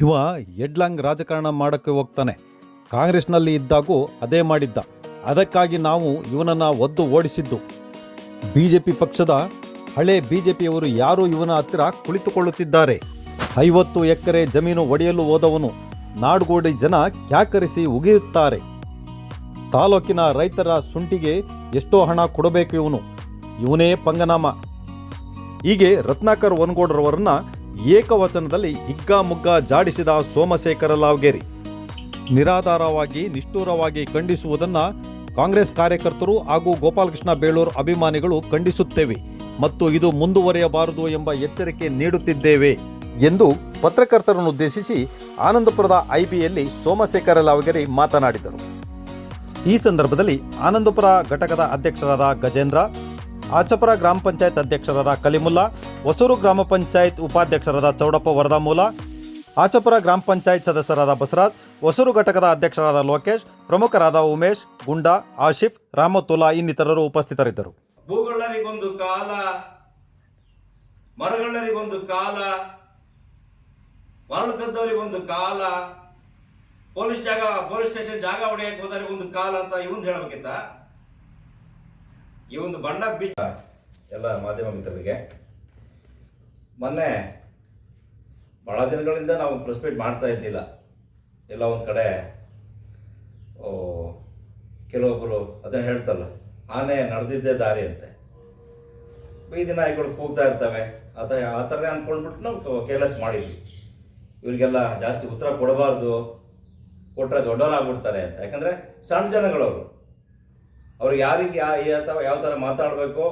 ಇವ ಎಡ್ಲಾಂಗ್ ರಾಜಕಾರಣ ಮಾಡೋಕ್ಕೆ ಹೋಗ್ತಾನೆ. ಕಾಂಗ್ರೆಸ್ನಲ್ಲಿ ಇದ್ದಾಗೂ ಅದೇ ಮಾಡಿದ್ದ. ಅದಕ್ಕಾಗಿ ನಾವು ಇವನನ್ನ ಒದ್ದು ಓಡಿಸಿದ್ದು. ಬಿಜೆಪಿ ಪಕ್ಷದ ಹಳೆ ಪಿಯವರು ಯಾರು ಇವನ ಹತ್ತಿರ ಕುಳಿತುಕೊಳ್ಳುತ್ತಿದ್ದಾರೆ? ಐವತ್ತು ಎಕರೆ ಜಮೀನು ಒಡೆಯಲು ಹೋದವನು ನಾಡುಗೋಡಿ ಜನ ಕ್ಯಾಕರಿಸಿ ಉಗಿಯುತ್ತಾರೆ. ತಾಲೂಕಿನ ರೈತರ ಸುಂಟಿಗೆ ಎಷ್ಟೋ ಹಣ ಕೊಡಬೇಕು ಇವನು. ಇವನೇ ಪಂಗನಾಮ. ಹೀಗೆ ರತ್ನಾಕರ್ ವನಗೌಡರವರನ್ನ ಏಕವಚನದಲ್ಲಿ ಹಿಗ್ಗಾಮುಗ್ಗಾ ಜಾಡಿಸಿದ ಸೋಮಶೇಖರ ಲಾವ್ಗೇರಿ. ನಿರಾಧಾರವಾಗಿ, ನಿಷ್ಠೂರವಾಗಿ ಖಂಡಿಸುವುದನ್ನು ಕಾಂಗ್ರೆಸ್ ಕಾರ್ಯಕರ್ತರು ಹಾಗೂ ಗೋಪಾಲಕೃಷ್ಣ ಬೇಳೂರು ಅಭಿಮಾನಿಗಳು ಖಂಡಿಸುತ್ತೇವೆ ಮತ್ತು ಇದು ಮುಂದುವರಿಯಬಾರದು ಎಂಬ ಎಚ್ಚರಿಕೆ ನೀಡುತ್ತಿದ್ದೇವೆ ಎಂದು ಪತ್ರಕರ್ತರನ್ನು ಉದ್ದೇಶಿಸಿ ಆನಂದಪುರದ ಐಬಿಯಲ್ಲಿ ಸೋಮಶೇಖರ ಲಾವಗೆರೆ ಮಾತನಾಡಿದರು. ಈ ಸಂದರ್ಭದಲ್ಲಿ ಆನಂದಪುರ ಘಟಕದ ಅಧ್ಯಕ್ಷರಾದ ಗಜೇಂದ್ರ, ಆಚಪುರ ಗ್ರಾಮ ಪಂಚಾಯತ್ ಅಧ್ಯಕ್ಷರಾದ ಕಲಿಮುಲ್ಲಾ ಹೊಸೂರು ಗ್ರಾಮ ಪಂಚಾಯತ್ ಉಪಾಧ್ಯಕ್ಷರಾದ ಚೌಡಪ್ಪ ವರದಾಮೂಲ, ಆಚಪುರ ಗ್ರಾಮ ಪಂಚಾಯತ್ ಸದಸ್ಯರಾದ ಬಸರಾಜ್ ಹೊಸೂರು ಘಟಕದ ಅಧ್ಯಕ್ಷರಾದ ಲೋಕೇಶ್, ಪ್ರಮುಖರಾದ ಉಮೇಶ್, ಗುಂಡಾ, ಆಶಿಫ್ ರಾಮತುಲ್ಲಾ ಇನ್ನಿತರರು ಉಪಸ್ಥಿತರಿದ್ದರು. ಭೂಗಳ್ಳರಿಗೊಂದು ಕಾಲ ಮರಗಳ್ಳರಿಗೊಂದು ಕಾಲ, ಮರಳು ಕದ್ದವರಿಗೊಂದು ಕಾಲ, ಪೊಲೀಸ್ ಜಾಗ, ಪೊಲೀಸ್ ಸ್ಟೇಷನ್ ಜಾಗ ಹೊಡೆಯಕ್ಕೆ ಹೋದವರಿಗೊಂದು ಕಾಲ ಅಂತ ಇವನ್ ಹೇಳ್ಬೇಕಿತ್ತ? ಈ ಒಂದು ಬಣ್ಣ ಬಿಚ್ಚ ಎಲ್ಲ ಮಾಧ್ಯಮ ಮಿತ್ರರಿಗೆ ಮೊನ್ನೆ ಬಹಳ ದಿನಗಳಿಂದ ನಾವು ಪ್ರೆಸ್ ಮಾಡ್ತಾ ಇದ್ದಿಲ್ಲ. ಎಲ್ಲ ಒಂದು ಕಡೆ ಕೆಲವೊಬ್ಬರು ಅದನ್ನು ಹೇಳ್ತಲ್ಲ ಆನೆ ನಡೆದಿದ್ದೇ ದಾರಿ ಅಂತೆ. ಬೀದಿ ನಾಯಿಗಳು ಕೂಗ್ತಾ ಇರ್ತವೆ. ಆ ಥರ ಆ ಥರನೇ ಅಂದ್ಕೊಂಡ್ಬಿಟ್ಟು ನಾವು ಕೇರ್ಲೆಸ್ ಮಾಡಿದ್ವಿ. ಇವರಿಗೆಲ್ಲ ಜಾಸ್ತಿ ಉತ್ತರ ಕೊಡಬಾರ್ದು ಕೊಟ್ಟರೆ ದೊಡ್ಡವರಾಗ್ಬಿಡ್ತಾರೆ ಅಂತ. ಯಾಕಂದರೆ ಸಣ್ಣ ಜನಗಳವರು. ಅವ್ರಿಗೆ ಯಾರಿಗೆ ಯಾವ ಥರ ಯಾವ ಥರ ಮಾತಾಡಬೇಕು,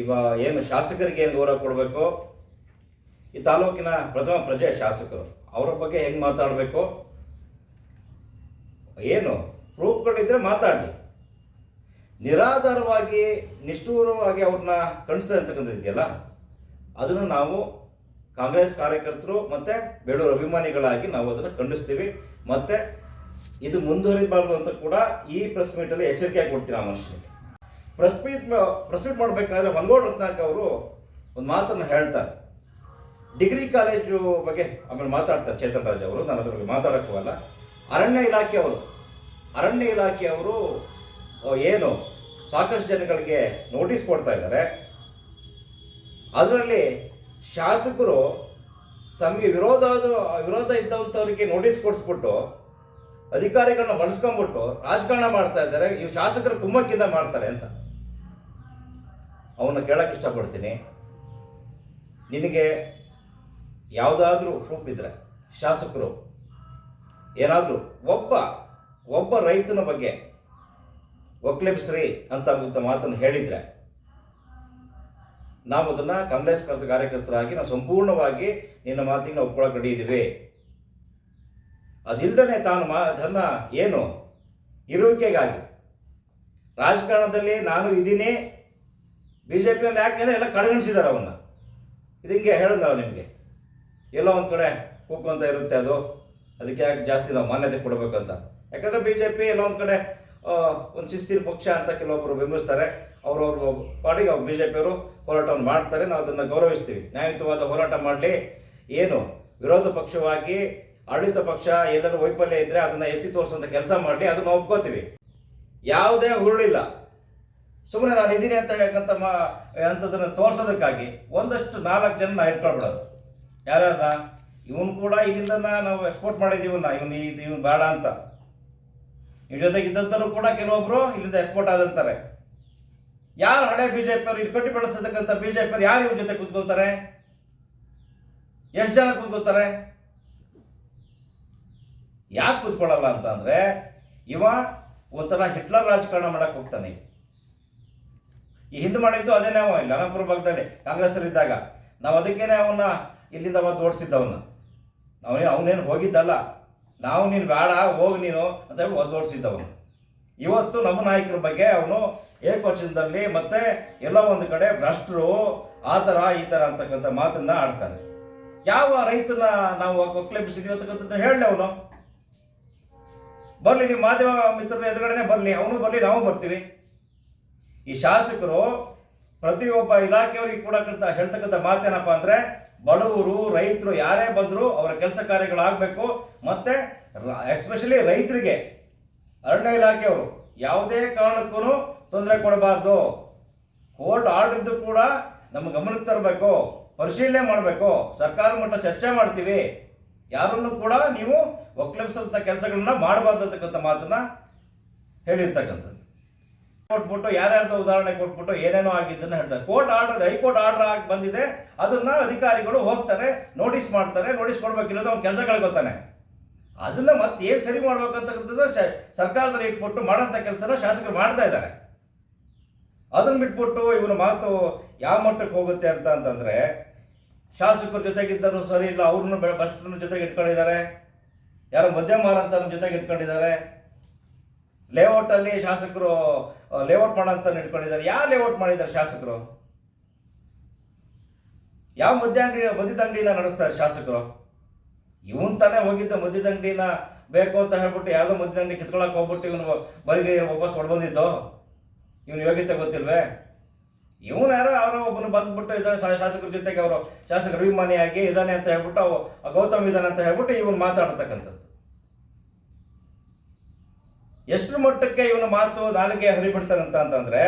ಇವ, ಏನು ಶಾಸಕರಿಗೆ ಏನು ಗೌರವ ಕೊಡಬೇಕು ಈ ತಾಲೂಕಿನ ಪ್ರಥಮ ಪ್ರಜೆ ಶಾಸಕರು. ಅವರ ಬಗ್ಗೆ ಹೆಂಗೆ ಮಾತಾಡಬೇಕು? ಏನು? ಪ್ರೂಫ್ಗಳಿದ್ದರೆ ಮಾತಾಡಲಿ. ನಿರಾಧಾರವಾಗಿ, ನಿಷ್ಠೂರವಾಗಿ ಅವ್ರನ್ನ ಖಂಡಿಸ್ತಾ ಅಂತಕ್ಕಂಥದ್ದು ಇದೆಯಲ್ಲ ಅದನ್ನು ನಾವು ಕಾಂಗ್ರೆಸ್ ಕಾರ್ಯಕರ್ತರು ಮತ್ತು ಬೇಳೂರು ಅಭಿಮಾನಿಗಳಾಗಿ ನಾವು ಅದನ್ನು ಖಂಡಿಸ್ತೀವಿ. ಮತ್ತು ಇದು ಮುಂದುವರಿಬಾರ್ದು ಅಂತ ಕೂಡ ಈ ಪ್ರೆಸ್ ಮೀಟಲ್ಲಿ ಎಚ್ಚರಿಕೆ ಕೊಡ್ತೀನಿ ಆ ಮನುಷ್ಯನಿಗೆ. ಪ್ರೆಸ್ ಮೀಟ್ ಪ್ರೆಸ್ ಮೀಟ್ ಮಾಡಬೇಕಾದ್ರೆ ಮನಗೋಡ್ ರತ್ನಾಕ್ ಅವರು ಒಂದು ಮಾತನ್ನು ಹೇಳ್ತಾರೆ. ಡಿಗ್ರಿ ಕಾಲೇಜು ಬಗ್ಗೆ ಆಮೇಲೆ ಮಾತಾಡ್ತಾರೆ ಚೇತನ್ ರಾಜ್ ಅವರು, ನಾನು ಅದ್ರ ಬಗ್ಗೆ ಮಾತಾಡೋಕ್ಕೂ ಅಲ್ಲ. ಅರಣ್ಯ ಇಲಾಖೆಯವರು ಅರಣ್ಯ ಇಲಾಖೆಯವರು ಏನು ಸಾಕಷ್ಟು ಜನಗಳಿಗೆ ನೋಟಿಸ್ ಕೊಡ್ತಾ ಇದ್ದಾರೆ. ಅದರಲ್ಲಿ ಶಾಸಕರು ತಮಗೆ ವಿರೋಧ ವಿರೋಧ ಇದ್ದಂಥವ್ರಿಗೆ ನೋಟಿಸ್ ಕೊಡಿಸ್ಬಿಟ್ಟು, ಅಧಿಕಾರಿಗಳನ್ನ ಬಳಸ್ಕೊಂಡ್ಬಿಟ್ಟು ರಾಜಕಾರಣ ಮಾಡ್ತಾ ಇದ್ದಾರೆ. ಇವು ಶಾಸಕರು ಕುಮ್ಮಕ್ಕಿಂದ ಮಾಡ್ತಾರೆ ಅಂತ. ಅವನ್ನ ಕೇಳಕ್ಕೆ ಇಷ್ಟಪಡ್ತೀನಿ. ನಿನಗೆ ಯಾವುದಾದ್ರೂ ಪ್ರೂಫ್ ಇದ್ರೆ, ಶಾಸಕರು, ಏನಾದರೂ ಒಬ್ಬ ಒಬ್ಬ ರೈತನ ಬಗ್ಗೆ ಒಕ್ಲೆಬ್ಸ್ರಿ ಅಂತ ಮಾತನ್ನು ಹೇಳಿದರೆ, ನಾವು ಅದನ್ನು ಕಾಂಗ್ರೆಸ್ ಕರ್ತ ಕಾರ್ಯಕರ್ತರಾಗಿ ನಾವು ಸಂಪೂರ್ಣವಾಗಿ ನಿನ್ನ ಮಾತಿಗೆ ನಾವು ಒಪ್ಕೊಳ್ಳೋಕೆ ಅದಿಲ್ಲದೇ ತಾನು ಮಾ ಏನು ಇರುವಿಕೆಗಾಗಿ ರಾಜಕಾರಣದಲ್ಲಿ ನಾನು ಇದ್ದೀನಿ ಬಿ ಜೆ ಪಿಯಲ್ಲಿ ಯಾಕೆಂದರೆ ಎಲ್ಲ ಕಡೆಗಣಿಸಿದ್ದಾರೆ ಅವನ್ನ. ಇದಂಗೆ ಹಿಂಗೆ ಹೇಳಿದ್ನಲ್ಲ ನಿಮಗೆ. ಎಲ್ಲೋ ಒಂದು ಕಡೆ ಕೂಕೊಂತ ಇರುತ್ತೆ ಅದು. ಅದಕ್ಕೆ ಯಾಕೆ ಜಾಸ್ತಿ ನಾವು ಮಾನ್ಯತೆ ಕೊಡಬೇಕಂತ. ಯಾಕಂದರೆ ಬಿ ಜೆ ಪಿ ಎಲ್ಲೋ ಒಂದು ಕಡೆ ಒಂದು ಶಿಸ್ತಿನ ಪಕ್ಷ ಅಂತ ಕೆಲವೊಬ್ಬರು ಬೆಂಬಲಿಸ್ತಾರೆ. ಅವ್ರವ್ರ ಪಾಡಿಗೆ ಅವ್ರು ಬಿ ಜೆ ಪಿಯವರು ಹೋರಾಟವನ್ನು ಮಾಡ್ತಾರೆ. ನಾವು ಅದನ್ನು ಗೌರವಿಸ್ತೀವಿ. ನ್ಯಾಯಯುತವಾದ ಹೋರಾಟ ಮಾಡಲಿ. ಏನು? ವಿರೋಧ ಪಕ್ಷವಾಗಿ ಆಡಳಿತ ಪಕ್ಷ ಎಲ್ಲರೂ ವೈಫಲ್ಯ ಇದ್ದರೆ ಅದನ್ನು ಎತ್ತಿ ತೋರಿಸೋಂಥ ಕೆಲಸ ಮಾಡಲಿ. ಅದನ್ನು ಒಪ್ಕೋತೀವಿ. ಯಾವುದೇ ಹುರುಳಿಲ್ಲ. ಸುಮ್ಮನೆ ನಾನು ಇದ್ದೀನಿ ಅಂತ ಹೇಳ್ಕಂತ ಮಾ ಅಂಥದ್ದನ್ನು ತೋರಿಸೋದಕ್ಕಾಗಿ ಒಂದಷ್ಟು ನಾಲ್ಕು ಜನ ಇಟ್ಕೊಳ್ಬಿಡೋದು ಯಾರ್ಯಾರ? ಇವನು ಕೂಡ ಇಲ್ಲಿಂದ ನಾವು ಎಕ್ಸ್ಪೋರ್ಟ್ ಮಾಡಿದ್ದೀವನ್ನ ಇವನು ಇವನು ಬೇಡ ಅಂತ. ಇವ್ರ ಜೊತೆಗೆ ಇದ್ದಂಥವ್ರು ಕೂಡ ಕೆಲವೊಬ್ರು ಇಲ್ಲಿಂದ ಎಕ್ಸ್ಪೋರ್ಟ್ ಆದಂತಾರೆ. ಯಾರು ಹಳೆ ಬಿಜೆಪಿ ಅವರು ಇಲ್ಲಿ ಕಟ್ಟಿ ಬೆಳೆಸ್ತಕ್ಕಂಥ ಬಿಜೆಪಿ ಅವ್ರು ಯಾರು ಇವ್ರ ಜೊತೆ ಕೂತ್ಕೊಳ್ತಾರೆ? ಎಷ್ಟು ಜನ ಕೂತ್ಕೊಳ್ತಾರೆ? ಯಾಕೆ ಕೂತ್ಕೊಳ್ಳಲ್ಲ ಅಂತ ಅಂದ್ರೆ ಇವ ಒಂಥರ ಹಿಟ್ಲರ್ ರಾಜಕಾರಣ ಮಾಡಕ್ ಹೋಗ್ತಾನೆ ಈ ಹಿಂದೆ ಮಾಡಿದ್ದು ಅದೇ ನಾವು. ಇಲ್ಲಿ ಅನಂತಪುರ ಭಾಗದಲ್ಲಿ ಕಾಂಗ್ರೆಸ್ ಇದ್ದಾಗ ನಾವು ಅದಕ್ಕೇನೆ ಅವನ್ನ ಇಲ್ಲಿಂದ ಮತ್ತೆ ಓಡಿಸಿದ್ದ ಅವನು? ಅವನೇ ಅವನೇನು ಹೋಗಿದ್ದಲ್ಲ. ನಾವು ನೀನು ಬೇಡ, ಹೋಗಿ ನೀನು ಅಂತ ಹೇಳಿ ಒದ್ದು ಓಡಿಸಿದ್ದವನು ಇವತ್ತು ನಮ್ಮ ನಾಯಕರ ಬಗ್ಗೆ ಅವನು ಏಕವಚನದಲ್ಲಿ ಮತ್ತೆ ಎಲ್ಲ ಒಂದು ಕಡೆ ಭ್ರಷ್ಟರು ಆ ಥರ ಈ ಥರ ಅಂತಕ್ಕಂಥ ಮಾತನ್ನ ಆಡ್ತಾರೆ. ಯಾವ ರೈತನ ನಾವು ಒಕ್ಲೆಬ್ಬಿಸಿದೀವಿ ಅಂತಕ್ಕಂಥದ್ದು ಹೇಳಲಿ ಅವನು. ಬರಲಿ ನೀವು ಮಾಧ್ಯಮ ಮಿತ್ರರು ಎದುರುಗಡೆನೆ ಬರಲಿ, ಅವನು ಬರಲಿ, ನಾವು ಬರ್ತೀವಿ. ಈ ಶಾಸಕರು ಪ್ರತಿಯೊಬ್ಬ ಇಲಾಖೆಯವರಿಗೆ ಕೂಡ ಹೇಳ್ತಕ್ಕಂಥ ಮಾತೇನಪ್ಪ ಅಂದ್ರೆ ಬಡವರು, ರೈತರು ಯಾರೇ ಬಂದರೂ ಅವರ ಕೆಲಸ ಕಾರ್ಯಗಳಾಗಬೇಕು. ಮತ್ತು ಎಸ್ಪೆಷಲಿ ರೈತರಿಗೆ, ಅರಣ್ಯ ಇಲಾಖೆಯವರು, ಯಾವುದೇ ಕಾರಣಕ್ಕೂ ತೊಂದರೆ ಕೊಡಬಾರ್ದು. ಕೋರ್ಟ್ ಆರ್ಡರ್ ಇದ್ದು ಕೂಡ ನಮ್ಮ ಗಮನಕ್ಕೆ ತರಬೇಕು, ಪರಿಶೀಲನೆ ಮಾಡಬೇಕು. ಸರ್ಕಾರ ಮಟ್ಟ ಚರ್ಚೆ ಮಾಡ್ತೀವಿ. ಯಾರನ್ನು ಕೂಡ ನೀವು ಒಕ್ಕಲಿಸಂಥ ಕೆಲಸಗಳನ್ನ ಮಾಡಬಾರ್ದು ಅಂತಕ್ಕಂಥ ಮಾತನ್ನ ಹೇಳಿರ್ತಕ್ಕಂಥದ್ದು. ಕೊಟ್ಬಿಟ್ಟು, ಯಾರ್ಯಾರ್ದು ಉದಾಹರಣೆ ಕೊಟ್ಬಿಟ್ಟು ಏನೇನೋ ಆಗಿದ್ದನ್ನು ಹೇಳ್ತಾರೆ. ಕೋರ್ಟ್ ಆರ್ಡರ್ ಹೈಕೋರ್ಟ್ ಆರ್ಡರ್ ಆಗಿ ಬಂದಿದೆ. ಅದನ್ನ ಅಧಿಕಾರಿಗಳು ಹೋಗ್ತಾರೆ ನೋಟಿಸ್ ಮಾಡ್ತಾರೆ ನೋಟಿಸ್ ಕೊಡ್ಬೇಕಿಲ್ಲ ಅವ್ನು ಕೆಲಸ ಕಳ್ಕೊತಾನೆ ಅದನ್ನ ಮತ್ತೆ ಏನು ಸರಿ ಮಾಡ್ಬೇಕಂತಕ್ಕಂಥದ್ದು ಸರ್ಕಾರದ ಸರ್ಕಾರದಲ್ಲಿ ಇಟ್ಬಿಟ್ಟು ಮಾಡೋಂಥ ಕೆಲಸನ ಶಾಸಕರು ಮಾಡ್ತಾ ಇದ್ದಾರೆ. ಅದನ್ನ ಬಿಟ್ಬಿಟ್ಟು ಇವನ ಮಾತು ಯಾವ ಮಟ್ಟಕ್ಕೆ ಹೋಗುತ್ತೆ ಅಂತ ಅಂತಂದ್ರೆ, ಶಾಸಕರ ಜೊತೆಗಿದ್ದರೂ ಸರಿ ಇಲ್ಲ, ಅವ್ರನ್ನ ಬಸ್ಟ್ರನ್ನ ಜೊತೆಗೆ ಇಟ್ಕೊಂಡಿದ್ದಾರೆ. ಯಾರೋ ಮದ್ಯ ಮಾರಂತ ಜೊತೆಗೆ ಇಟ್ಕೊಂಡಿದ್ದಾರೆ. ಲೇಔಟ್ ಅಲ್ಲಿ ಶಾಸಕರು ಲೇಔಟ್ ಮಾಡೋಂತ ಇಟ್ಕೊಂಡಿದ್ದಾರೆ ಯಾರು ಲೇಔಟ್ ಮಾಡಿದ್ದಾರೆ ಶಾಸಕರು? ಯಾವ ಮದ್ಯಾಂಗಡಿ ಮದ್ಯದಂಗಡಿನ ಮದ್ಯದ ನಡೆಸ್ತಾರೆ ಶಾಸಕರು? ಇವನ್ ತಾನೇ ಹೋಗಿದ್ದ ಮದ್ಯದಂಗಡಿನ ಬೇಕು ಅಂತ ಹೇಳ್ಬಿಟ್ಟು ಯಾವುದೋ ಮದ್ಯದಂಗಡಿ ಕಿತ್ಕೊಳಕ್ ಹೋಗ್ಬಿಟ್ಟು ಇವನು ಬರಿಗೆ ವಾಪಸ್ ಹೊಡ್ಬಂದಿದ್ದು ಇವನು ಯೋಗ್ಯತೆ ಗೊತ್ತಿಲ್ವೇ? ಇವನು ಯಾರೋ ಅವರೋ ಒಬ್ಬನು ಬಂದ್ಬಿಟ್ಟು ಇದ್ದಾನೆ ಶಾಸಕರ ಜೊತೆಗೆ ಅವರು ಶಾಸಕರ ಅಭಿಮಾನಿಯಾಗಿ ಇದ್ದಾನೆ ಅಂತ ಹೇಳ್ಬಿಟ್ಟು ಗೌತಮ್ ಇದ್ದಾನೆ ಅಂತ ಹೇಳ್ಬಿಟ್ಟು ಇವನು ಮಾತಾಡ್ತಕ್ಕಂಥದ್ದು. ಎಷ್ಟು ಮಟ್ಟಕ್ಕೆ ಇವನ ಮಾತು ನಾಲಿಗೆ ಹರಿಬಿಡ್ತಾನಂತ ಅಂತಂದ್ರೆ,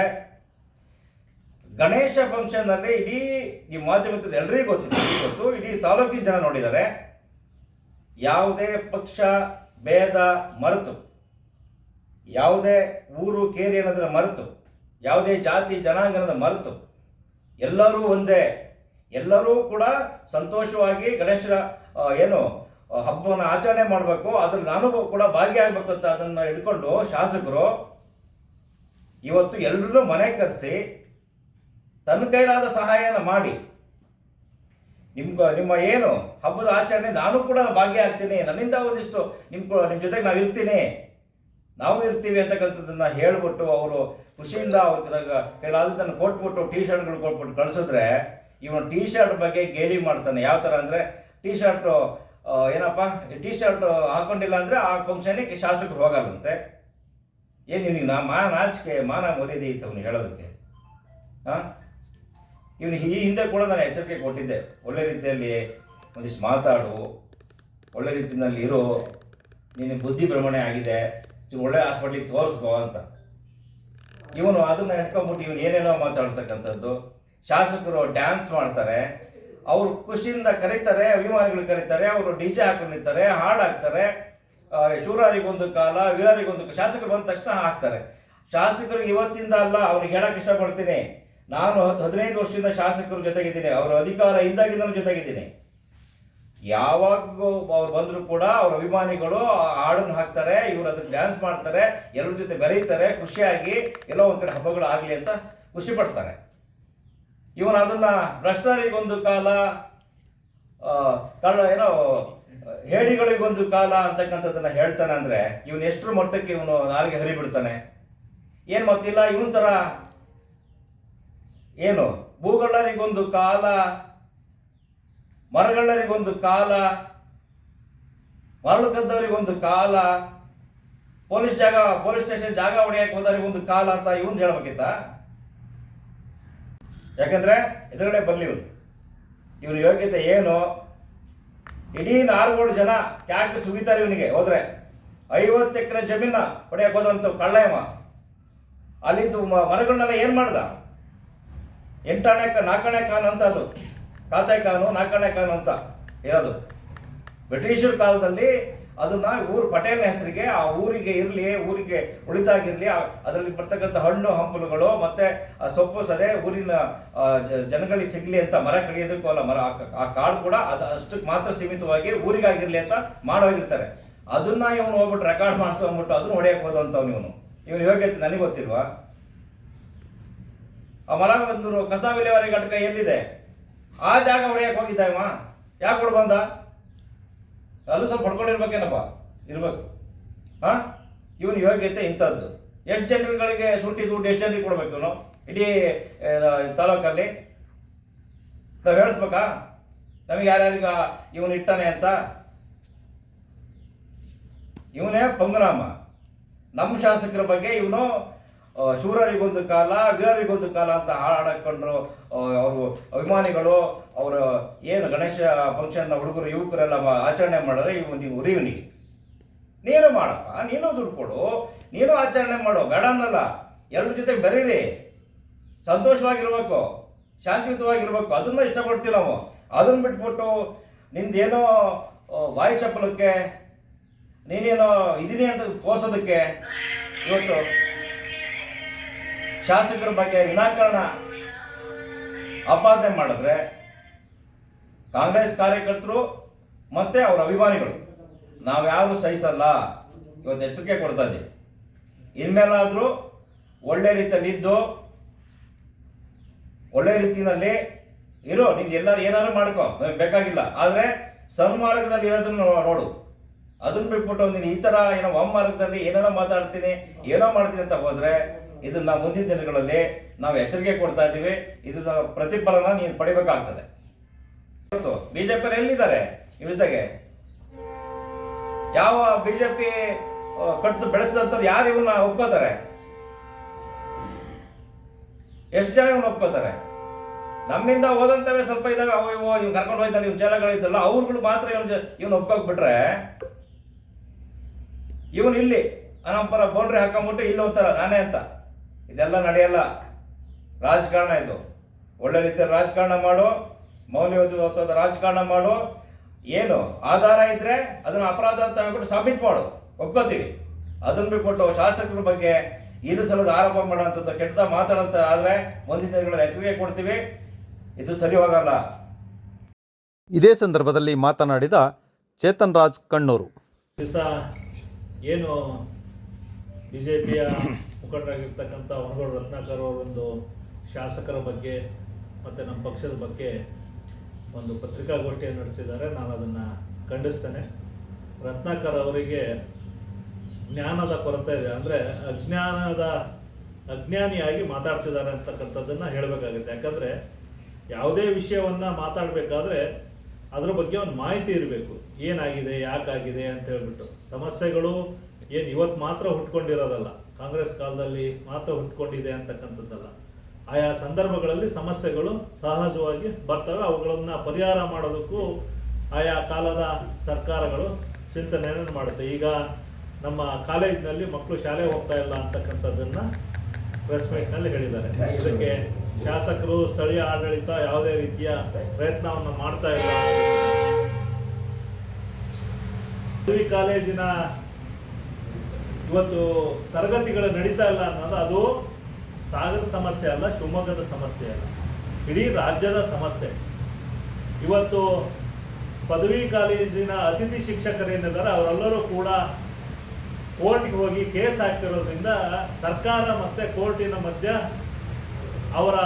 ಗಣೇಶ ಫಂಕ್ಷನ್ ಅಲ್ಲಿ ಇಡೀ ಈ ಮಾಧ್ಯಮದ ಎಲ್ರಿಗೂ ಗೊತ್ತಿದೆ ಗೊತ್ತು, ಇಡೀ ತಾಲೂಕಿನ ಜನ ನೋಡಿದ್ದಾರೆ, ಯಾವುದೇ ಪಕ್ಷ, ಭೇದ ಮರೆತು, ಯಾವುದೇ ಊರು, ಕೇರಿ ಅನ್ನೋದನ್ನ ಮರೆತು, ಯಾವುದೇ ಜಾತಿ ಜನಾಂಗನದ ಮರೆತು, ಎಲ್ಲರೂ ಒಂದೇ, ಎಲ್ಲರೂ ಕೂಡ ಸಂತೋಷವಾಗಿ ಗಣೇಶ ಏನು ಹಬ್ಬವನ್ನು ಆಚರಣೆ ಮಾಡಬೇಕು ಅದ್ರ ನಾನು ಕೂಡ ಭಾಗಿಯಾಗಬೇಕು ಅಂತ ಅದನ್ನು ಇಟ್ಕೊಂಡು ಶಾಸಕರು ಇವತ್ತು ಎಲ್ಲರೂ ಮನೆ ಕರೆಸಿ ತನ್ನ ಕೈಲಾದ ಸಹಾಯನ ಮಾಡಿ. ನಿಮ್ಗೆ, ನಿಮ್ಮ ಏನು ಹಬ್ಬದ ಆಚರಣೆ ನಾನು ಕೂಡ ಭಾಗಿಯಾಗ್ತೀನಿ, ನನ್ನಿಂದ ಒಂದಿಷ್ಟು ನಿಮ್ಮ ನಿಮ್ಮ ಜೊತೆಗೆ ನಾವು ಇರ್ತೀನಿ, ನಾವು ಇರ್ತೀವಿ ಅಂತಕ್ಕಂಥದ್ದನ್ನ ಹೇಳ್ಬಿಟ್ಟು ಅವರು ಖುಷಿಯಿಂದ ಅವ್ರ ಕೈಲಾದದನ್ನು ಕೊಟ್ಬಿಟ್ಟು ಟಿ ಶರ್ಟ್ಗಳು ಕೊಟ್ಬಿಟ್ಟು ಕಳ್ಸಿದ್ರೆ, ಇವನು ಟೀ ಶರ್ಟ್ ಬಗ್ಗೆ ಗೇಲಿ ಮಾಡ್ತಾನೆ. ಯಾವ ಥರ ಅಂದರೆ ಟೀ ಶರ್ಟ್ ಏನಪ್ಪ ಟಿ ಶರ್ಟ್ ಹಾಕೊಂಡಿಲ್ಲ ಅಂದರೆ ಆ ಫಂಕ್ಷನಿಗೆ ಶಾಸಕರು ಹೋಗಲ್ಲಂತೆ. ಏನು ನಿನಗೆ ನಾ ಮಾ ನಾಚಿಕೆ, ಮಾನ ಮರ್ಯಾದೆ ಇತ್ತು ಅವನು ಹೇಳೋದಕ್ಕೆ? ಹಾಂ ಇವನು ಈ ಹಿಂದೆ ಕೂಡ ನಾನು ಎಚ್ಚರಿಕೆ ಕೊಟ್ಟಿದ್ದೆ. ಒಳ್ಳೆ ರೀತಿಯಲ್ಲಿ ಒಂದಿಷ್ಟು ಮಾತಾಡು, ಒಳ್ಳೆ ರೀತಿಯಲ್ಲಿ ಇರೋ, ನಿನಗೆ ಬುದ್ಧಿ ಭ್ರಮಣೆ ಆಗಿದೆ ಒಳ್ಳೆ ಹಾಸ್ಪಿಟ್ಲಿಗೆ ತೋರಿಸ್ಕೋ ಅಂತ. ಇವನು ಅದನ್ನ ಇಟ್ಕೊಂಡ್ಬಿಟ್ಟು ಇವನು ಏನೇನೋ ಮಾತಾಡ್ತಕ್ಕಂಥದ್ದು. ಶಾಸಕರು ಡ್ಯಾನ್ಸ್ ಮಾಡ್ತಾರೆ. ಅವರು ಖುಷಿಯಿಂದ ಕರೀತಾರೆ ಅಭಿಮಾನಿಗಳು ಕರೀತಾರೆ ಅವರು ಡಿ ಜೆ ಹಾಕೊಂಡಿರ್ತಾರೆ ಹಾಡು ಹಾಕ್ತಾರೆ ಆ, ಶೂರರಿಗೊಂದು ಕಾಲ ವೀರಾರಿಗೊಂದು. ಶಾಸಕರು ಬಂದ ತಕ್ಷಣ ಹಾಕ್ತಾರೆ. ಶಾಸಕರು ಇವತ್ತಿಂದ ಅಲ್ಲ ಅವ್ರಿಗೆ ಹೇಳಕ್ ಇಷ್ಟಪಡ್ತೀನಿ. ನಾನು ಹತ್ತು ಹದಿನೈದು ವರ್ಷದಿಂದ ಶಾಸಕರ ಜೊತೆಗಿದ್ದೀನಿ. ಅವರ ಅಧಿಕಾರ ಇದ್ದಾಗಿಂದ ಜೊತೆಗಿದ್ದೀನಿ. ಯಾವಾಗ ಅವ್ರು ಬಂದರೂ ಕೂಡ ಅವ್ರ ಅಭಿಮಾನಿಗಳು ಹಾಡನ್ನು ಹಾಕ್ತಾರೆ ಇವರು ಅದಕ್ಕೆ ಡ್ಯಾನ್ಸ್ ಮಾಡ್ತಾರೆ ಎಲ್ಲರ ಜೊತೆ ಬೆರೀತಾರೆ ಖುಷಿಯಾಗಿ ಎಲ್ಲೋ ಒಂದು ಕಡೆ ಹಬ್ಬಗಳು ಆಗಲಿ ಅಂತ ಖುಷಿ ಪಡ್ತಾರೆ. ಇವನು ಅದನ್ನ ಭ್ರಷ್ಟರಿಗೊಂದು ಕಾಲ ಕಳ್ಳ ಏನೋ, ಹೇಡಿಗಳಿಗೊಂದು ಕಾಲ ಅಂತಕ್ಕಂಥದ್ದನ್ನ ಹೇಳ್ತಾನೆ ಅಂದ್ರೆ ಇವನು ಎಷ್ಟರ ಮಟ್ಟಕ್ಕೆ ಇವನು ನಾಲಿಗೆ ಹರಿಬಿಡ್ತಾನೆ. ಏನು ಮತ್ತಿಲ್ಲ ಇವನ್ ಥರ ಏನು, ಭೂಗಳ್ಳರಿಗೊಂದು ಕಾಲ, ಮರಗಳ್ಳರಿಗೊಂದು ಕಾಲ, ಮರಳು ಕದ್ದವರಿಗೊಂದು ಕಾಲ, ಪೊಲೀಸ್ ಜಾಗ, ಪೊಲೀಸ್ ಸ್ಟೇಷನ್ ಜಾಗ ಹೊಡೆಯಕ್ಕೆ ಹೋದವರಿಗೊಂದು ಕಾಲ ಅಂತ ಇವನ್ ಹೇಳ್ಬೇಕಿತ್ತ? ಯಾಕಂದ್ರೆ ಎದುರುಗಡೆ ಬರಲಿ ಇವನು ಇವನ ಯೋಗ್ಯತೆ ಏನು? ಇಡೀ ನಾಲ್ಗೋಡು ಜನ ಯಾಕೆ ಸುಗಿತಾರೆ ಇವನಿಗೆ? ಹೋದರೆ ಐವತ್ತು ಎಕರೆ ಜಮೀನ ಹೊಡೆಯಕ್ಕೆ ಅಂತ ಕಳ್ಳಯಮ್ಮ ಅಲ್ಲಿದ್ದು ಮರಗಳನ್ನೆಲ್ಲ ಏನು ಮಾಡ್ದ? ಎಂಟಾಣೆ ನಾಲ್ಕಾಣೆ ಕಾನು ಅಂತ ಅದು. ಕಾತೆ ಕಾನು ನಾಲ್ಕಾಣೆ ಕಾನು ಅಂತ ಇರೋದು. ಬ್ರಿಟಿಷರ ಕಾಲದಲ್ಲಿ ಅದನ್ನ ಊರು ಪಟೇಲ್ನ ಹೆಸರಿಗೆ, ಆ ಊರಿಗೆ ಇರಲಿ, ಊರಿಗೆ ಉಳಿತಾಗಿರ್ಲಿ ಅದರಲ್ಲಿ ಬರ್ತಕ್ಕಂಥ ಹಣ್ಣು, ಹಂಪಲುಗಳು, ಮತ್ತೆ ಸೊಪ್ಪು ಸದೆ ಊರಿನ ಜನಗಳಿಗೆ ಸಿಗ್ಲಿ ಅಂತ ಮರ ಕಡಿಯೋದಕ್ಕೂ ಅಲ್ಲ, ಮರ, ಆ- ಕಾಡು ಕೂಡ ಅದು ಅಷ್ಟಕ್ಕೆ ಮಾತ್ರ ಸೀಮಿತವಾಗಿ ಊರಿಗಾಗಿರ್ಲಿ ಅಂತ ಮಾಡೋಗಿರ್ತಾರೆ ಅದನ್ನ ಇವನು ಹೋಗ್ಬಿಟ್ಟು ರೆಕಾರ್ಡ್ ಮಾಡಿಸ್ಕೊಂಡ್ಬಿಟ್ಟು ಅದನ್ನ ಹೊಡೆಯಕ್ಕೆ ಹೋದಂಥವ್ನು ಇವನು. ಇವನು ಯೋಗ್ಯತೆ ನನಗೆ ಗೊತ್ತಿಲ್ವಾ? ಆ ಮರ ಒಂದು ಕಸ ವಿಲೇವಾರಿ ಘಟಕ ಎಲ್ಲಿದೆ? ಆ ಜಾಗ ಹೊಡೆಯಕ್ಕೆ ಹೋಗಿದ್ದ ಇವ? ಯಾಕೆ ಕೊಡು ಬಂದ ಅಲ್ಲೂ ಸ್ವಲ್ಪ ಪಡ್ಕೊಂಡಿರ್ಬೇಕೇನಪ್ಪ ಇರ್ಬೇಕು. ಹಾ? ಇವನು ಯೋಗ್ಯತೆ ಇಂಥದ್ದು. ಎಷ್ಟು ಜನರುಗಳಿಗೆ ಸೂಟಿ ದುಡ್ಡು, ಎಷ್ಟು ಜನರಿಗೆ ಕೊಡ್ಬೇಕು ಇವನು? ಇಡೀ ತಾಲೂಕಲ್ಲಿ. ನಾವು ಹೇಳಿಸ್ಬೇಕಾ? ನಮಗೆ ಯಾರ್ಯಾರಿಗ ಇವನು ಇಟ್ಟಾನೆ ಅಂತ? ಇವನೇ ಪಂಗನಾಮ ನಮ್ಮ ಶಾಸಕರ ಬಗ್ಗೆ ಇವನು ಶೂರರಿಗೊಂದು ಕಾಲ, ವೀರರಿಗೊಂದು ಕಾಲ ಅಂತ ಹಾಡಾಕೊಂಡ್ರು ಅವರು ಅಭಿಮಾನಿಗಳು, ಅವರು ಏನು ಗಣೇಶ ಫಂಕ್ಷನ್ ಹುಡುಗರು, ಯುವಕರೆಲ್ಲ ಆಚರಣೆ ಮಾಡಿದ್ರೆ ಇವು ನೀವು ಉರಿಯುನಿಗೆ ನೀನು ಮಾಡಪ್ಪ, ನೀನು ದುಡ್ಡು ಕೊಡು, ನೀನು ಆಚರಣೆ ಮಾಡು, ಬೇಡ ಅನ್ನಲ್ಲ ಎಲ್ಲರ ಜೊತೆ ಬರೀರಿ. ಸಂತೋಷವಾಗಿರ್ಬೇಕು, ಶಾಂತಿಯುತವಾಗಿರ್ಬೇಕು, ಅದನ್ನ ಇಷ್ಟಪಡ್ತೀವಿ ನಾವು. ಅದನ್ನ ಬಿಟ್ಬಿಟ್ಟು ನಿಂದೇನೋ ವಾಯು ಚಪ್ಪಲಕ್ಕೆ, ನೀನೇನೋ ಇದೀನಿ ಅಂತ ತೋರ್ಸೋದಕ್ಕೆ ಇವತ್ತು ಶಾಸಕರ ಬಗ್ಗೆ ವಿನಾಕಾರಣ ಆಪಾದನೆ ಮಾಡಿದ್ರೆ ಕಾಂಗ್ರೆಸ್ ಕಾರ್ಯಕರ್ತರು ಮತ್ತೆ ಅವರ ಅಭಿಮಾನಿಗಳು ನಾವ್ಯಾರು ಸಹಿಸಲ್ಲ, ಇವತ್ತು ಎಚ್ಚರಿಕೆ ಕೊಡ್ತಾ ಇದ್ದೀವಿ. ಇನ್ಮೇಲಾದರೂ ಒಳ್ಳೆ ರೀತಿಯಲ್ಲಿ ಇದ್ದು ಒಳ್ಳೆ ರೀತಿಯಲ್ಲಿ ಇರೋ, ನೀನು ಎಲ್ಲರೂ ಏನಾದ್ರು ಮಾಡ್ಕೋ, ನಮಗೆ ಬೇಕಾಗಿಲ್ಲ. ಆದರೆ ಸನ್ಮಾರ್ಗದಲ್ಲಿ ಇರೋದನ್ನು ನೋಡು. ಅದನ್ನು ಬಿಟ್ಬಿಟ್ಟು ನೀನು ಈ ಥರ ಏನೋ ಮಾರ್ಗದಲ್ಲಿ ಏನೇನೋ ಮಾತಾಡ್ತೀನಿ, ಏನೋ ಮಾಡ್ತೀನಿ ಅಂತ ಹೋದ್ರೆ ಇದನ್ನ ಮುಂದಿನ ದಿನಗಳಲ್ಲಿ ನಾವು ಎಚ್ಚರಿಕೆ ಕೊಡ್ತಾ ಇದ್ದೀವಿ. ಇದನ್ನ ಪ್ರತಿಫಲನ ನೀನು ಪಡಿಬೇಕಾಗ್ತದೆ. ಇವತ್ತು ಬಿಜೆಪಿ ಎಲ್ಲಿದ್ದಾರೆ? ಇವಿದ್ದಾಗೆ ಯಾವ ಬಿಜೆಪಿ ಕಟ್ಟು ಬೆಳೆಸಿದಂಥವ್ರು ಯಾರು ಇವನ್ನ ಒಪ್ಕೋತಾರೆ? ಎಷ್ಟು ಜನ ಇವನ್ನ ಒಪ್ಕೋತಾರೆ? ನಮ್ಮಿಂದ ಓದಂತವೇ ಸ್ವಲ್ಪ ಇದಾವೆ, ಅವು ಇವು ಇವ್ ಕರ್ಕೊಂಡು ಹೋಯ್ತಾರೆ ಇವ್ ಜನಗಳಿದ್ದಲ್ಲ ಅವ್ರುಗಳು ಮಾತ್ರ ಇವನ್ ಇವನ್ ಒಪ್ಕೋಗ್ಬಿಟ್ರೆ ಇವನ್ ಇಲ್ಲಿ ಅನಂಪರ ಬೌಂಡ್ರಿ ಹಾಕೊಂಬಿಟ್ಟು ಇಲ್ಲಿ ಹೋಗ್ತಾರ ನಾನೇ ಅಂತ. ಇದೆಲ್ಲ ನಡೆಯಲ್ಲ. ರಾಜಕಾರಣ ಇದು. ಒಳ್ಳೆ ರೀತಿಯ ರಾಜಕಾರಣ ಮಾಡು ಮೌಲ್ಯಯುತವಾದ ರಾಜಕಾರಣ ಮಾಡು ಏನು ಆಧಾರ ಇದ್ರೆ ಅದನ್ನ ಅಪರಾಧ ಅಂತ ಹೇಳ್ಬಿಟ್ಟು ಸಾಬೀತು ಮಾಡು. ಒಪ್ಕೋತೀವಿ. ಅದನ್ನ ಬಿಟ್ಬಿಟ್ಟು ಶಾಸಕರ ಬಗ್ಗೆ ಇದು ಸಲದ ಆರೋಪ ಮಾಡೋಂಥದ್ದು ಕೆಟ್ಟ ಮಾತಾಡೋಂಥ ಆದರೆ ಮುಂದಿನ ದಿನಗಳಲ್ಲಿ ಎಚ್ಚರಿಕೆ ಕೊಡ್ತೀವಿ. ಇದು ಸರಿ ಹೋಗಲ್ಲ ಇದೇ ಸಂದರ್ಭದಲ್ಲಿ ಮಾತನಾಡಿದ ಚೇತನ್ ರಾಜ್ ಕಣ್ಣೂರು. ದಿವಸ ಏನು ಬಿ ಜೆ ಪಿಯ ಮುಖಂಡರಾಗಿರ್ತಕ್ಕಂಥ ಹೊನಗೌಡ ರತ್ನಾಕರ್ ಅವರೊಂದು ಶಾಸಕರ ಬಗ್ಗೆ ಮತ್ತು ನಮ್ಮ ಪಕ್ಷದ ಬಗ್ಗೆ ಒಂದು ಪತ್ರಿಕಾಗೋಷ್ಠಿಯನ್ನು ನಡೆಸಿದ್ದಾರೆ. ನಾನು ಅದನ್ನು ಖಂಡಿಸ್ತೇನೆ. ರತ್ನಾಕರ್ ಅವರಿಗೆ ಜ್ಞಾನದ ಕೊರತೆ ಇದೆ. ಅಂದರೆ ಅಜ್ಞಾನದ ಅಜ್ಞಾನಿಯಾಗಿ ಮಾತಾಡ್ತಿದ್ದಾರೆ ಅಂತಕ್ಕಂಥದ್ದನ್ನು ಹೇಳಬೇಕಾಗುತ್ತೆ. ಯಾಕಂದರೆ ಯಾವುದೇ ವಿಷಯವನ್ನು ಮಾತಾಡಬೇಕಾದ್ರೆ ಅದ್ರ ಬಗ್ಗೆ ಒಂದು ಮಾಹಿತಿ ಇರಬೇಕು. ಏನಾಗಿದೆ, ಯಾಕಾಗಿದೆ ಅಂತ ಹೇಳ್ಬಿಟ್ಟು. ಸಮಸ್ಯೆಗಳು ಏನು ಇವತ್ತು ಮಾತ್ರ ಹುಟ್ಕೊಂಡಿರೋದಲ್ಲ. ಕಾಂಗ್ರೆಸ್ ಕಾಲದಲ್ಲಿ ಮಾತ್ರ ಹುಟ್ಕೊಂಡಿದೆ ಅಂತಕ್ಕಂಥದ್ದಲ್ಲ. ಆಯಾ ಸಂದರ್ಭಗಳಲ್ಲಿ ಸಮಸ್ಯೆಗಳು ಸಹಜವಾಗಿ ಬರ್ತವೆ. ಅವುಗಳನ್ನು ಪರಿಹಾರ ಮಾಡೋದಕ್ಕೂ ಆಯಾ ಕಾಲದ ಸರ್ಕಾರಗಳು ಚಿಂತನೆಯನ್ನು ಮಾಡುತ್ತೆ. ಈಗ ನಮ್ಮ ಕಾಲೇಜಿನಲ್ಲಿ ಮಕ್ಕಳು ಶಾಲೆ ಹೋಗ್ತಾ ಇಲ್ಲ ಅಂತಕ್ಕಂಥದ್ದನ್ನ ಪ್ರೆಸ್ ಮೀಟ್ನಲ್ಲಿ ಹೇಳಿದ್ದಾರೆ. ಇದಕ್ಕೆ ಶಾಸಕರು, ಸ್ಥಳೀಯ ಆಡಳಿತ ಯಾವುದೇ ರೀತಿಯ ಪ್ರಯತ್ನವನ್ನು ಮಾಡ್ತಾ ಇಲ್ಲ. ಕಾಲೇಜಿನ ಇವತ್ತು ತರಗತಿಗಳು ನಡೀತಾ ಇಲ್ಲ ಅನ್ನೋದು ಅದು ಸಾಗರದ ಸಮಸ್ಯೆ ಅಲ್ಲ, ಶಿವಮೊಗ್ಗದ ಸಮಸ್ಯೆ ಅಲ್ಲ. ಇಡೀ ರಾಜ್ಯದ ಸಮಸ್ಯೆ. ಇವತ್ತು ಪದವಿ ಕಾಲೇಜಿನ ಅತಿಥಿ ಶಿಕ್ಷಕರೇನಿದ್ದಾರೆ ಅವರೆಲ್ಲರೂ ಕೂಡ ಕೋರ್ಟ್ಗೆ ಹೋಗಿ ಕೇಸ್ ಹಾಕ್ತಿರೋದ್ರಿಂದ ಸರ್ಕಾರ ಮತ್ತೆ ಕೋರ್ಟಿನ ಮಧ್ಯ ಅವರ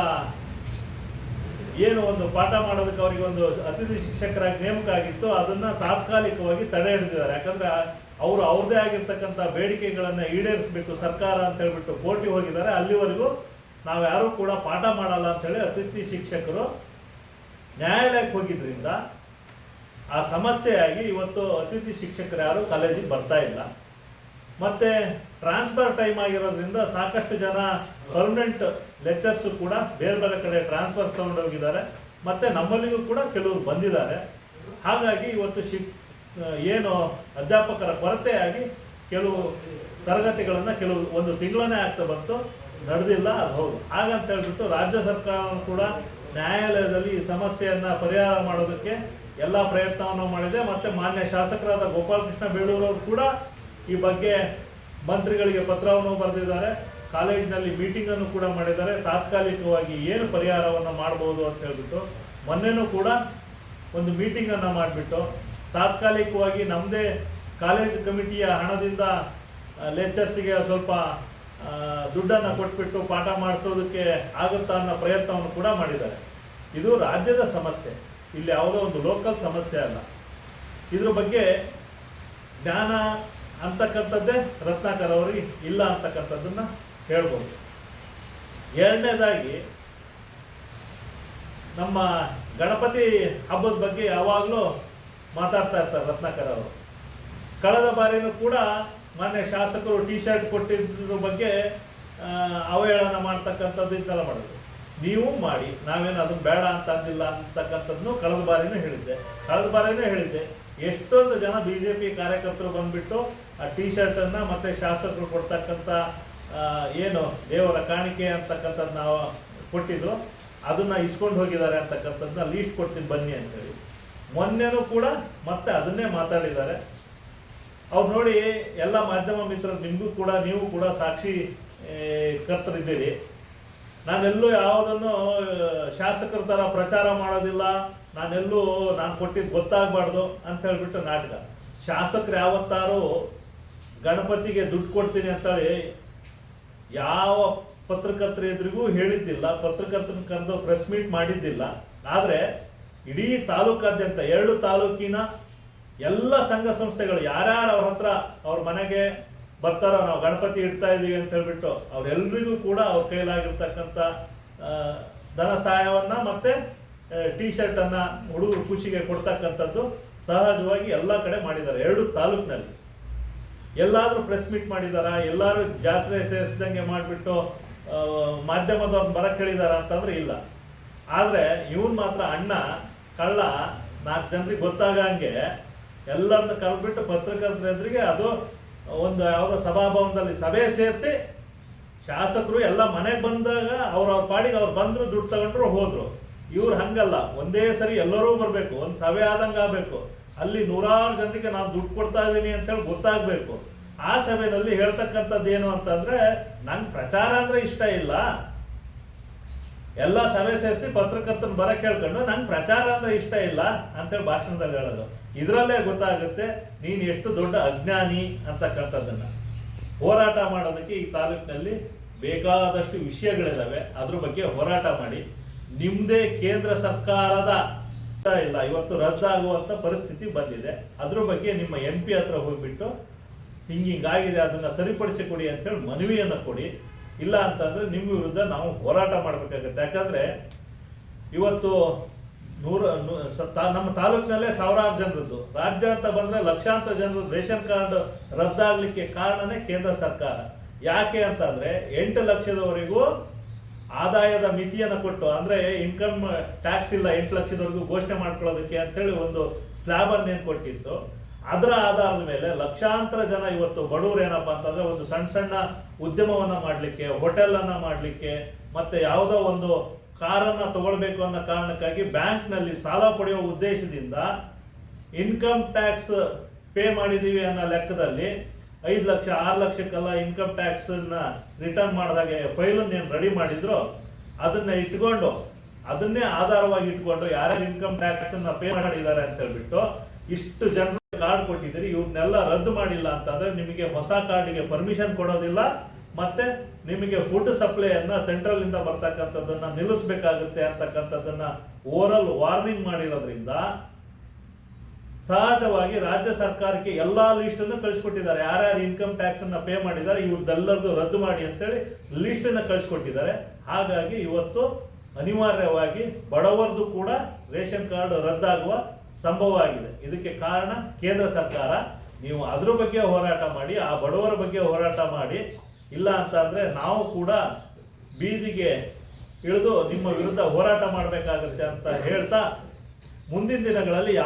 ಏನು ಒಂದು ಪಾಠ ಮಾಡೋದಕ್ಕೆ ಅವರಿಗೆ ಒಂದು ಅತಿಥಿ ಶಿಕ್ಷಕರಾಗಿ ನೇಮಕ ಆಗಿತ್ತು ಅದನ್ನ ತಾತ್ಕಾಲಿಕವಾಗಿ ತಡೆ ಹಿಡಿದಿದ್ದಾರೆ. ಯಾಕಂದ್ರೆ ಅವರು ಅವ್ರದೇ ಆಗಿರ್ತಕ್ಕಂಥ ಬೇಡಿಕೆಗಳನ್ನು ಈಡೇರಿಸಬೇಕು ಸರ್ಕಾರ ಅಂತ ಹೇಳ್ಬಿಟ್ಟು ಕೋರ್ಟಿಗೆ ಹೋಗಿದ್ದಾರೆ. ಅಲ್ಲಿವರೆಗೂ ನಾವು ಯಾರೂ ಕೂಡ ಪಾಠ ಮಾಡಲ್ಲ ಅಂತ ಹೇಳಿ ಅತಿಥಿ ಶಿಕ್ಷಕರು ನ್ಯಾಯಾಲಯಕ್ಕೆ ಹೋಗಿದ್ರಿಂದ ಆ ಸಮಸ್ಯೆಯಾಗಿ ಇವತ್ತು ಅತಿಥಿ ಶಿಕ್ಷಕರು ಯಾರು ಕಾಲೇಜಿಗೆ ಬರ್ತಾ ಇಲ್ಲ. ಮತ್ತೆ ಟ್ರಾನ್ಸ್ಫರ್ ಟೈಮ್ ಆಗಿರೋದ್ರಿಂದ ಸಾಕಷ್ಟು ಜನ ಪರ್ಮನೆಂಟ್ ಲೆಕ್ಚರ್ಸ್ ಕೂಡ ಬೇರೆ ಬೇರೆ ಕಡೆ ಟ್ರಾನ್ಸ್ಫರ್ ತಗೊಂಡೋಗಿದ್ದಾರೆ. ಮತ್ತೆ ನಮ್ಮಲ್ಲಿಗೂ ಕೂಡ ಕೆಲವರು ಬಂದಿದ್ದಾರೆ. ಹಾಗಾಗಿ ಇವತ್ತು ಶಿಕ್ ಏನು ಅಧ್ಯಾಪಕರ ಕೊರತೆಯಾಗಿ ಕೆಲವು ತರಗತಿಗಳನ್ನು ಕೆಲವು ಒಂದು ತಿಂಗಳನ್ನೇ ಆಗ್ತಾ ಬಂತು, ನಡೆದಿಲ್ಲ, ಅದು ಹೌದು. ಹಾಗಂತ ಹೇಳ್ಬಿಟ್ಟು ರಾಜ್ಯ ಸರ್ಕಾರ ಕೂಡ ನ್ಯಾಯಾಲಯದಲ್ಲಿ ಈ ಸಮಸ್ಯೆಯನ್ನು ಪರಿಹಾರ ಮಾಡೋದಕ್ಕೆ ಎಲ್ಲ ಪ್ರಯತ್ನವನ್ನು ಮಾಡಿದೆ. ಮತ್ತು ಮಾನ್ಯ ಶಾಸಕರಾದ ಗೋಪಾಲಕೃಷ್ಣ ಬೇಳೂರವರು ಕೂಡ ಈ ಬಗ್ಗೆ ಮಂತ್ರಿಗಳಿಗೆ ಪತ್ರವನ್ನು ಬರೆದಿದ್ದಾರೆ. ಕಾಲೇಜಿನಲ್ಲಿ ಮೀಟಿಂಗನ್ನು ಕೂಡ ಮಾಡಿದ್ದಾರೆ. ತಾತ್ಕಾಲಿಕವಾಗಿ ಏನು ಪರಿಹಾರವನ್ನು ಮಾಡ್ಬೋದು ಅಂತ ಹೇಳ್ಬಿಟ್ಟು ಮೊನ್ನೆನೂ ಕೂಡ ಒಂದು ಮೀಟಿಂಗನ್ನು ಮಾಡಿಬಿಟ್ಟು ತಾತ್ಕಾಲಿಕವಾಗಿ ನಮ್ಮದೇ ಕಾಲೇಜ್ ಕಮಿಟಿಯ ಹಣದಿಂದ ಲೆಕ್ಚರ್ಸಿಗೆ ಸ್ವಲ್ಪ ದುಡ್ಡನ್ನು ಕೊಟ್ಬಿಟ್ಟು ಪಾಠ ಮಾಡಿಸೋದಕ್ಕೆ ಆಗುತ್ತಾ ಅನ್ನೋ ಪ್ರಯತ್ನವನ್ನು ಕೂಡ ಮಾಡಿದ್ದಾರೆ. ಇದು ರಾಜ್ಯದ ಸಮಸ್ಯೆ. ಇಲ್ಲಿ ಯಾವುದೋ ಒಂದು ಲೋಕಲ್ ಸಮಸ್ಯೆ ಅಲ್ಲ. ಇದ್ರ ಬಗ್ಗೆ ಜ್ಞಾನ ಅಂತಕ್ಕಂಥದ್ದೇ ರತ್ನಾಕರ್ ಅವರಿಗೆ ಇಲ್ಲ ಅಂತಕ್ಕಂಥದ್ದನ್ನು ಹೇಳ್ಬೋದು. ಎರಡನೇದಾಗಿ, ನಮ್ಮ ಗಣಪತಿ ಹಬ್ಬದ ಬಗ್ಗೆ ಯಾವಾಗಲೂ ಮಾತಾಡ್ತಾ ಇರ್ತಾರೆ ರತ್ನಾಕರ್ ಅವರು. ಕಳೆದ ಬಾರಿನೂ ಕೂಡ ಮಾನ್ಯ ಶಾಸಕರು ಟಿ ಶರ್ಟ್ ಕೊಟ್ಟಿದ್ರ ಬಗ್ಗೆ ಅವಹೇಳನ ಮಾಡ್ತಕ್ಕಂಥದ್ದು ಇದೆಲ್ಲ ಮಾಡೋದು ನೀವು ಮಾಡಿ, ನಾವೇನು ಅದು ಬೇಡ ಅಂತ ಅಂದಿಲ್ಲ ಅಂತಕ್ಕಂಥದ್ದನ್ನು ಕಳೆದ ಬಾರಿನೂ ಹೇಳಿದ್ದೆ. ಕಳೆದ ಬಾರಿನೂ ಹೇಳಿದ್ದೆ. ಎಷ್ಟೊಂದು ಜನ ಬಿ ಜೆ ಪಿ ಕಾರ್ಯಕರ್ತರು ಬಂದ್ಬಿಟ್ಟು ಆ ಟಿ ಶರ್ಟನ್ನು ಮತ್ತು ಶಾಸಕರು ಕೊಡ್ತಕ್ಕಂಥ ಏನು ದೇವರ ಕಾಣಿಕೆ ಅಂತಕ್ಕಂಥದ್ದು ನಾವು ಕೊಟ್ಟಿದ್ರು. ಅದನ್ನ ಇಸ್ಕೊಂಡು ಹೋಗಿದ್ದಾರೆ ಅಂತಕ್ಕಂಥದ್ದನ್ನ ಲೀಸ್ಟ್ ಕೊಡ್ತೀನಿ ಬನ್ನಿ ಅಂತೇಳಿ ಮೊನ್ನೆನೂ ಕೂಡ ಮತ್ತೆ ಅದನ್ನೇ ಮಾತಾಡಿದ್ದಾರೆ. ಅವ್ರು ನೋಡಿ ಎಲ್ಲ ಮಾಧ್ಯಮ ಮಿತ್ರರು, ನಿಮಗೂ ಕೂಡ, ನೀವು ಕೂಡ ಸಾಕ್ಷಿ ಕರ್ತರಿದ್ದೀರಿ. ನಾನೆಲ್ಲೂ ಯಾವುದನ್ನು, ಶಾಸಕರ ಥರ ಪ್ರಚಾರ ಮಾಡೋದಿಲ್ಲ. ನಾನೆಲ್ಲೂ, ನಾನು ಕೊಟ್ಟಿದ್ದು ಗೊತ್ತಾಗಬಾರ್ದು ಅಂತ ಹೇಳಿಬಿಟ್ಟು ನಾಟಕ. ಶಾಸಕರು ಯಾವತ್ತಾರು ಗಣಪತಿಗೆ ದುಡ್ಡು ಕೊಡ್ತೀನಿ ಅಂತೇಳಿ ಯಾವ ಪತ್ರಕರ್ತರ ಎದುರಿಗೂ ಹೇಳಿದ್ದಿಲ್ಲ. ಪತ್ರಕರ್ತನ ಕರೆದು ಪ್ರೆಸ್ ಮೀಟ್ ಮಾಡಿದ್ದಿಲ್ಲ. ಆದರೆ ಇಡೀ ತಾಲೂಕಾದ್ಯಂತ ಎರಡು ತಾಲೂಕಿನ ಎಲ್ಲ ಸಂಘ ಸಂಸ್ಥೆಗಳು ಯಾರ್ಯಾರು ಅವ್ರ ಹತ್ರ ಅವ್ರ ಮನೆಗೆ ಬರ್ತಾರೋ, ನಾವು ಗಣಪತಿ ಇಡ್ತಾ ಇದ್ದೀವಿ ಅಂತ ಹೇಳ್ಬಿಟ್ಟು ಅವರೆಲ್ಲರಿಗೂ ಕೂಡ ಅವ್ರ ಕೈಲಾಗಿರ್ತಕ್ಕಂಥ ಧನ ಸಹಾಯವನ್ನ ಮತ್ತೆ ಟೀ ಶರ್ಟ್ ಅನ್ನ ಹುಡುಗರು ಖುಷಿಗೆ ಕೊಡ್ತಕ್ಕಂಥದ್ದು ಸಹಜವಾಗಿ ಎಲ್ಲ ಕಡೆ ಮಾಡಿದ್ದಾರೆ, ಎರಡು ತಾಲೂಕಿನಲ್ಲಿ. ಎಲ್ಲಾದ್ರೂ ಪ್ರೆಸ್ ಮೀಟ್ ಮಾಡಿದಾರ ಎಲ್ಲರೂ ಜಾತ್ರೆ ಸೇರಿಸಿದಂಗೆ ಮಾಡಿಬಿಟ್ಟು ಮಾಧ್ಯಮದವ್ರನ್ನ ಬರಕ್ ಹೇಳಿದಾರ ಅಂತಂದ್ರೆ ಇಲ್ಲ. ಆದ್ರೆ ಇವನು ಮಾತ್ರ ಅಣ್ಣ ಕಳ್ಳ, ನಾಲ್ಕು ಜನರಿಗೆ ಗೊತ್ತಾಗಂಗೆ ಎಲ್ಲರನ್ನ ಕಲ್ಬಿಟ್ಟು ಪತ್ರಕರ್ತರ ಎದುರಿಗೆ ಅದು ಒಂದು ಯಾವುದೋ ಸಭಾಭವನದಲ್ಲಿ ಸಭೆ ಸೇರಿಸಿ ಶಾಸಕರು ಎಲ್ಲ ಮನೆಗೆ ಬಂದಾಗ ಅವ್ರ ಅವ್ರ ಪಾಡಿಗೆ ಅವ್ರು ಬಂದ್ರು, ದುಡ್ಡು ತಗೊಂಡ್ರು, ಹೋದ್ರು. ಇವ್ರು ಹಂಗಲ್ಲ. ಒಂದೇ ಸರಿ ಎಲ್ಲರೂ ಬರಬೇಕು. ಒಂದು ಸಭೆ ಆದಂಗೆ ಆಗಬೇಕು. ಅಲ್ಲಿ ನೂರಾರು ಜನರಿಗೆ ನಾನು ದುಡ್ಡು ಕೊಡ್ತಾ ಇದ್ದೀನಿ ಅಂತೇಳಿ ಗೊತ್ತಾಗಬೇಕು. ಆ ಸಭೆಯಲ್ಲಿ ಹೇಳ್ತಕ್ಕಂಥದ್ದು ಏನು ಅಂತಂದ್ರೆ ನಂಗೆ ಪ್ರಚಾರ ಅಂದರೆ ಇಷ್ಟ ಇಲ್ಲ. ಎಲ್ಲ ಸಭೆ ಸೇರಿಸಿ ಪತ್ರಕರ್ತನ ಬರ ಕೇಳ್ಕೊಂಡು, ನಂಗೆ ಪ್ರಚಾರ ಅಂದ್ರೆ ಇಷ್ಟ ಇಲ್ಲ ಅಂತೇಳಿ ಭಾಷಣದಲ್ಲಿ ಹೇಳೋದು. ಇದರಲ್ಲೇ ಗೊತ್ತಾಗುತ್ತೆ ನೀನು ಎಷ್ಟು ದೊಡ್ಡ ಅಜ್ಞಾನಿ ಅಂತಕ್ಕಂಥದ್ದನ್ನ. ಹೋರಾಟ ಮಾಡೋದಕ್ಕೆ ಈ ತಾಲೂಕಿನಲ್ಲಿ ಬೇಕಾದಷ್ಟು ವಿಷಯಗಳಿದಾವೆ. ಅದ್ರ ಬಗ್ಗೆ ಹೋರಾಟ ಮಾಡಿ. ನಿಮ್ದೇ ಕೇಂದ್ರ ಸರ್ಕಾರದ ಇಲ್ಲ, ಇವತ್ತು ರದ್ದಾಗುವಂತ ಪರಿಸ್ಥಿತಿ ಬಂದಿದೆ. ಅದ್ರ ಬಗ್ಗೆ ನಿಮ್ಮ ಎಂ ಪಿ ಹತ್ರ ಹೋಗ್ಬಿಟ್ಟು, ಹಿಂಗೆ ಹಿಂಗಾಗಿದೆ ಅದನ್ನ ಸರಿಪಡಿಸಿಕೊಡಿ ಅಂತೇಳಿ ಮನವಿಯನ್ನು ಕೊಡಿ. ಇಲ್ಲ ಅಂತಂದರೆ ನಿಮ್ಮ ವಿರುದ್ಧ ನಾವು ಹೋರಾಟ ಮಾಡ್ಬೇಕಾಗತ್ತೆ. ಯಾಕಂದ್ರೆ ಇವತ್ತು ನೂರ ನಮ್ಮ ತಾಲೂಕಿನಲ್ಲೇ ಸಾವಿರಾರು ಜನರದ್ದು. ರಾಜ್ಯ ಅಂತ ಬಂದ್ರೆ ಲಕ್ಷಾಂತರ ಜನರು ರೇಷನ್ ಕಾರ್ಡ್ ರದ್ದಾಗ್ಲಿಕ್ಕೆ ಕಾರಣನೇ ಕೇಂದ್ರ ಸರ್ಕಾರ. ಯಾಕೆ ಅಂತಂದರೆ ಎಂಟು ಲಕ್ಷದವರೆಗೂ ಆದಾಯದ ಮಿತಿಯನ್ನು ಕೊಟ್ಟು, ಅಂದ್ರೆ ಇನ್ಕಮ್ ಟ್ಯಾಕ್ಸ್ ಇಲ್ಲ ಎಂಟು ಲಕ್ಷದವರೆಗೂ ಘೋಷಣೆ ಮಾಡ್ಕೊಳ್ಳೋದಕ್ಕೆ ಅಂತೇಳಿ ಒಂದು ಸ್ಲ್ಯಾಬನ್ನು ಏನು ಕೊಟ್ಟಿತ್ತು ಅದರ ಆಧಾರದ ಮೇಲೆ ಲಕ್ಷಾಂತರ ಜನ ಇವತ್ತು ಬಡವರು ಏನಪ್ಪ ಅಂತಂದ್ರೆ ಒಂದು ಸಣ್ಣ ಸಣ್ಣ ಉದ್ಯಮವನ್ನ ಮಾಡಲಿಕ್ಕೆ ಹೋಟೆಲ್ ಅನ್ನ ಮಾಡ್ಲಿಕ್ಕೆ, ಮತ್ತೆ ಯಾವುದೋ ಒಂದು ಕಾರನ್ನ ತಗೊಳ್ಬೇಕು ಅನ್ನೋ ಕಾರಣಕ್ಕಾಗಿ ಬ್ಯಾಂಕ್ನಲ್ಲಿ ಸಾಲ ಪಡೆಯುವ ಉದ್ದೇಶದಿಂದ ಇನ್ಕಮ್ ಟ್ಯಾಕ್ಸ್ ಪೇ ಮಾಡಿದೀವಿ ಅನ್ನೋ ಲೆಕ್ಕದಲ್ಲಿ ಐದು ಲಕ್ಷ, ಆರು ಲಕ್ಷಕ್ಕೆಲ್ಲ ಇನ್ಕಮ್ ಟ್ಯಾಕ್ಸ್ ರಿಟರ್ನ್ ಮಾಡಿದಾಗ ಫೈಲ್ ಏನು ರೆಡಿ ಮಾಡಿದ್ರು ಅದನ್ನ ಇಟ್ಕೊಂಡು, ಅದನ್ನೇ ಆಧಾರವಾಗಿ ಇಟ್ಕೊಂಡು ಯಾರ್ಯಾರು ಇನ್ಕಮ್ ಟ್ಯಾಕ್ಸ್ ಅನ್ನ ಪೇ ಮಾಡಿದ್ದಾರೆ ಅಂತ ಹೇಳ್ಬಿಟ್ಟು ಇಷ್ಟು ಜನರು ಕಾರ್ಡ್ ಕೊಟ್ಟಿದ್ದೀರಿ, ಇವ್ರನ್ನೆಲ್ಲ ರದ್ದು ಮಾಡಿಲ್ಲ ಅಂತಂದ್ರೆ ನಿಮಗೆ ಹೊಸ ಕಾರ್ಡಿಗೆ ಪರ್ಮಿಷನ್ ಕೊಡೋದಿಲ್ಲ, ಮತ್ತೆ ನಿಮಗೆ ಫುಡ್ ಸಪ್ಲೈಯನ್ನ ಸೆಂಟ್ರಲ್ ಇಂದ ಬರ್ತಕ್ಕಂಥದ್ದನ್ನ ನಿಲ್ಲಿಸಬೇಕಾಗುತ್ತೆ ಅಂತಕ್ಕಂಥದ್ದನ್ನ ಓರಲ್ ವಾರ್ನಿಂಗ್ ಮಾಡಿರೋದ್ರಿಂದ ಸಹಜವಾಗಿ ರಾಜ್ಯ ಸರ್ಕಾರಕ್ಕೆ ಎಲ್ಲಾ ಲಿಸ್ಟ್ ಅನ್ನು ಕಳಿಸ್ಕೊಟ್ಟಿದ್ದಾರೆ. ಯಾರ್ಯಾರು ಇನ್ಕಮ್ ಟ್ಯಾಕ್ಸ್ ಅನ್ನ ಪೇ ಮಾಡಿದ್ದಾರೆ ಇವ್ರದ್ದೆಲ್ಲರದು ರದ್ದು ಮಾಡಿ ಅಂತೇಳಿ ಲಿಸ್ಟ್ ಅನ್ನ ಕಳಿಸ್ಕೊಟ್ಟಿದ್ದಾರೆ. ಹಾಗಾಗಿ ಇವತ್ತು ಅನಿವಾರ್ಯವಾಗಿ ಬಡವರದು ಕೂಡ ರೇಷನ್ ಕಾರ್ಡ್ ರದ್ದಾಗುವ ಸಂಭವ ಆಗಿದೆ ಇದಕ್ಕೆ ಕಾರಣ ಕೇಂದ್ರ ಸರ್ಕಾರ, ನೀವು ಅದ್ರ ಬಗ್ಗೆ ಹೋರಾಟ ಮಾಡಿ, ಆ ಬಡವರ ಬಗ್ಗೆ ಹೋರಾಟ ಮಾಡಿ. ಇಲ್ಲ ಅಂತ ಅಂದ್ರೆ ನಾವು ಕೂಡ ಬೀದಿಗೆ ಇಳಿದು ನಿಮ್ಮ ವಿರುದ್ಧ ಹೋರಾಟ ಮಾಡಬೇಕಾಗುತ್ತೆ ಅಂತ ಹೇಳ್ತಾ ಮುಂದಿನ ದಿನಗಳಲ್ಲಿ